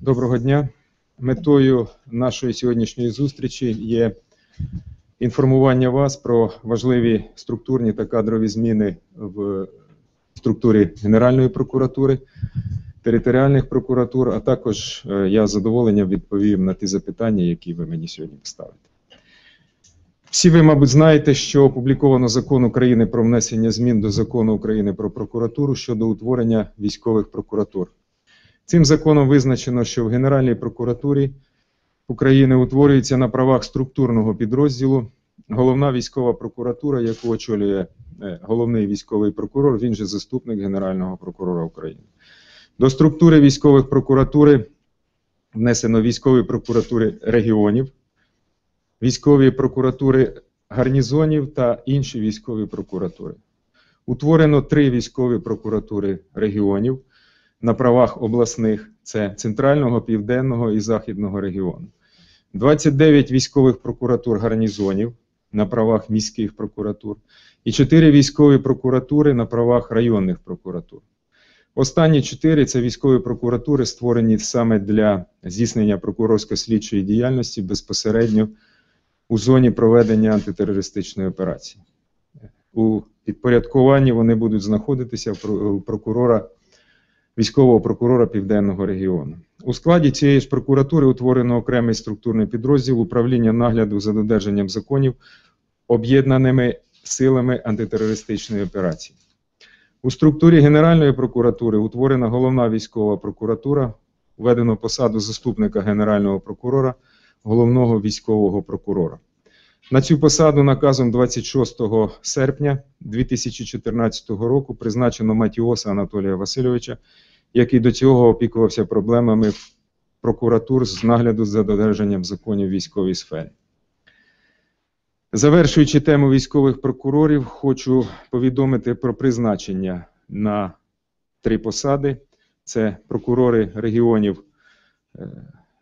Доброго дня. Метою нашої сьогоднішньої зустрічі є інформування вас про важливі структурні та кадрові зміни в структурі Генеральної прокуратури, територіальних прокуратур, а також е, я з задоволенням відповім на ті запитання, які ви мені сьогодні поставите. Всі ви, мабуть, знаєте, що опубліковано закон України про внесення змін до закону України про прокуратуру щодо утворення військових прокуратур. Цим законом визначено, що в Генеральній прокуратурі України утворюється на правах структурного підрозділу головна військова прокуратура, яку очолює е, головний військовий прокурор, він же заступник Генерального прокурора України. До структури військових прокуратури внесено військові прокуратури регіонів, військові прокуратури гарнізонів та інші військові прокуратури. Утворено три військові прокуратури регіонів на правах обласних це Центрального, Південного і Західного регіону. 29 військових прокуратур гарнізонів на правах міських прокуратур і 4 військові прокуратури на правах районних прокуратур. Останні 4 це військові прокуратури, створені саме для здійснення прокурорсько-слідчої діяльності безпосередньо у зоні проведення антитерористичної операції. У підпорядкуванні вони будуть знаходитися у прокурора військового прокурора Південного регіону. У складі цієї ж прокуратури утворено окремий структурний підрозділ управління нагляду за додержанням законів об'єднаними силами антитерористичної операції. У структурі Генеральної прокуратури утворена головна військова прокуратура, введено посаду заступника Генерального прокурора, головного військового прокурора. На цю посаду наказом 26 серпня 2014 року призначено Матіоса Анатолія Васильовича, який до цього опікувався проблемами прокуратур з нагляду за додержанням законів в військовій сфері. Завершуючи тему військових прокурорів, хочу повідомити про призначення на три посади: це прокурори регіонів. Е,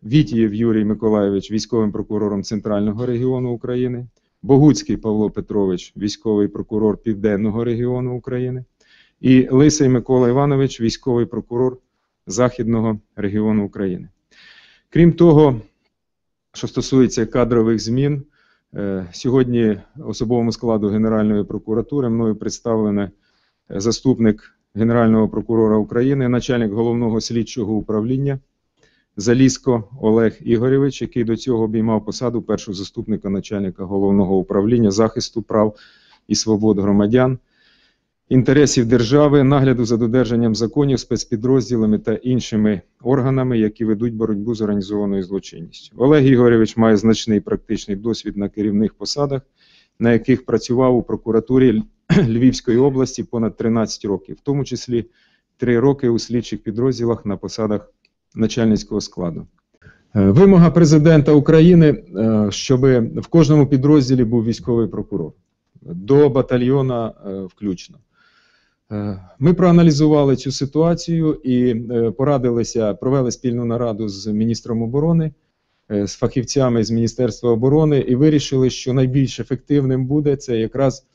Вітієв Юрій Миколайович, військовим прокурором Центрального регіону України, Богуцький Павло Петрович, військовий прокурор Південного регіону України, і Лисий Микола Іванович, військовий прокурор Західного регіону України. Крім того, що стосується кадрових змін, е, сьогодні особовому складу Генеральної прокуратури мною представлений заступник Генерального прокурора України, начальник головного слідчого управління. Залізко Олег Ігоревич, який до цього обіймав посаду першого заступника начальника головного управління захисту прав і свобод громадян, інтересів держави, нагляду за додержанням законів, спецпідрозділами та іншими органами, які ведуть боротьбу з організованою злочинністю. Олег Ігоревич має значний практичний досвід на керівних посадах, на яких працював у прокуратурі Львівської області понад 13 років, в тому числі 3 роки у слідчих підрозділах на посадах начальницького складу. Е, вимога президента України, е, щоб в кожному підрозділі був військовий прокурор до батальйона е, включно. Ми проаналізували цю ситуацію і порадилися, провели спільну нараду з міністром оборони, з фахівцями з Міністерства оборони і вирішили, що найбільш ефективним буде це якраз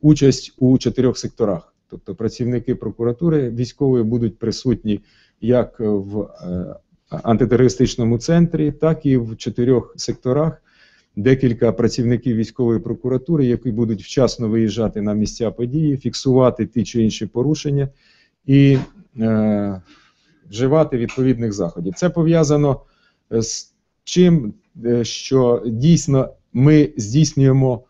участь у чотирьох секторах. Тобто працівники прокуратури військової будуть присутні як в е, антитерористичному центрі, так і в чотирьох секторах. Декілька працівників військової прокуратури, які будуть вчасно виїжджати на місця події, фіксувати ті чи інші порушення і е, вживати відповідних заходів. Це пов'язано з чим, е, що дійсно ми здійснюємо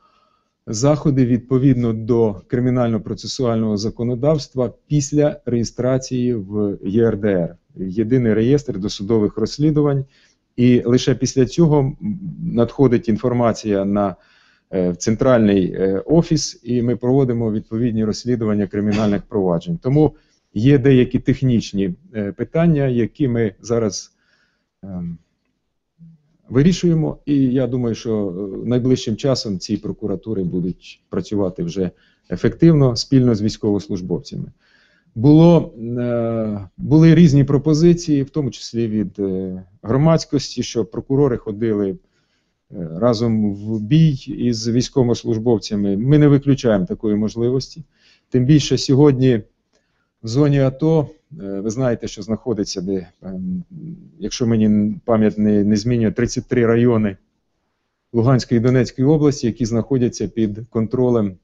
заходи відповідно до кримінально-процесуального законодавства після реєстрації в ЄРДР єдиний реєстр досудових розслідувань, і лише після цього надходить інформація на е, центральний е, офіс, і ми проводимо відповідні розслідування кримінальних проваджень. Тому є деякі технічні е, питання, які ми зараз. Ем, вирішуємо. І я думаю, що найближчим часом ці прокуратури будуть працювати вже ефективно спільно з військовослужбовцями. Було, е, Були різні пропозиції, в тому числі від е, громадськості, що прокурори ходили разом в бій із військовослужбовцями. Ми не виключаємо такої можливості. Тим більше сьогодні в зоні АТО е, ви знаєте, що знаходиться, де, ем, якщо мені пам'ять не, не змінює, 33 райони Луганської і Донецької області, які знаходяться під контролем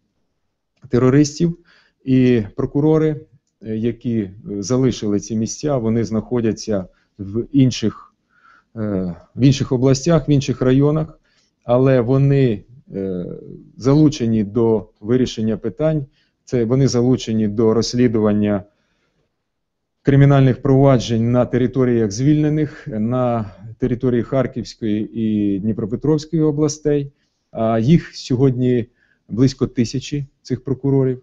терористів, і прокурори, е, які е, залишили ці місця, вони знаходяться в інших, е, в інших областях, в інших районах, але вони е, залучені до вирішення питань. Це вони залучені до розслідування кримінальних проваджень на територіях звільнених, на території Харківської і Дніпропетровської областей. А їх сьогодні близько тисячі цих прокурорів.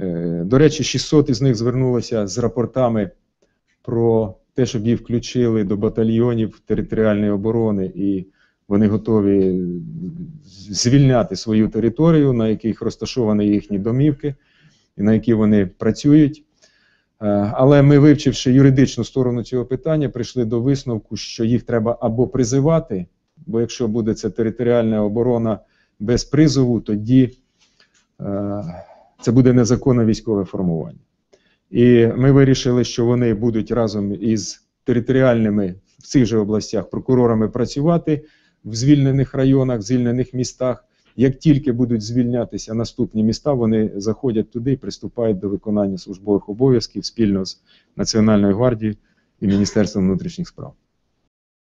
Е, До речі, 600 із них звернулося з рапортами про те, щоб їх включили до батальйонів територіальної оборони, і вони готові звільняти свою територію, на яких розташовані їхні домівки, і на які вони працюють. Е, Але ми, вивчивши юридичну сторону цього питання, прийшли до висновку, що їх треба або призивати, бо якщо буде це територіальна оборона без призову, тоді е, це буде незаконне військове формування. І ми вирішили, що вони будуть разом із територіальними в цих же областях прокурорами працювати в звільнених районах, в звільнених містах. Як тільки будуть звільнятися наступні міста, вони заходять туди і приступають до виконання службових обов'язків спільно з Національною гвардією і Міністерством внутрішніх справ.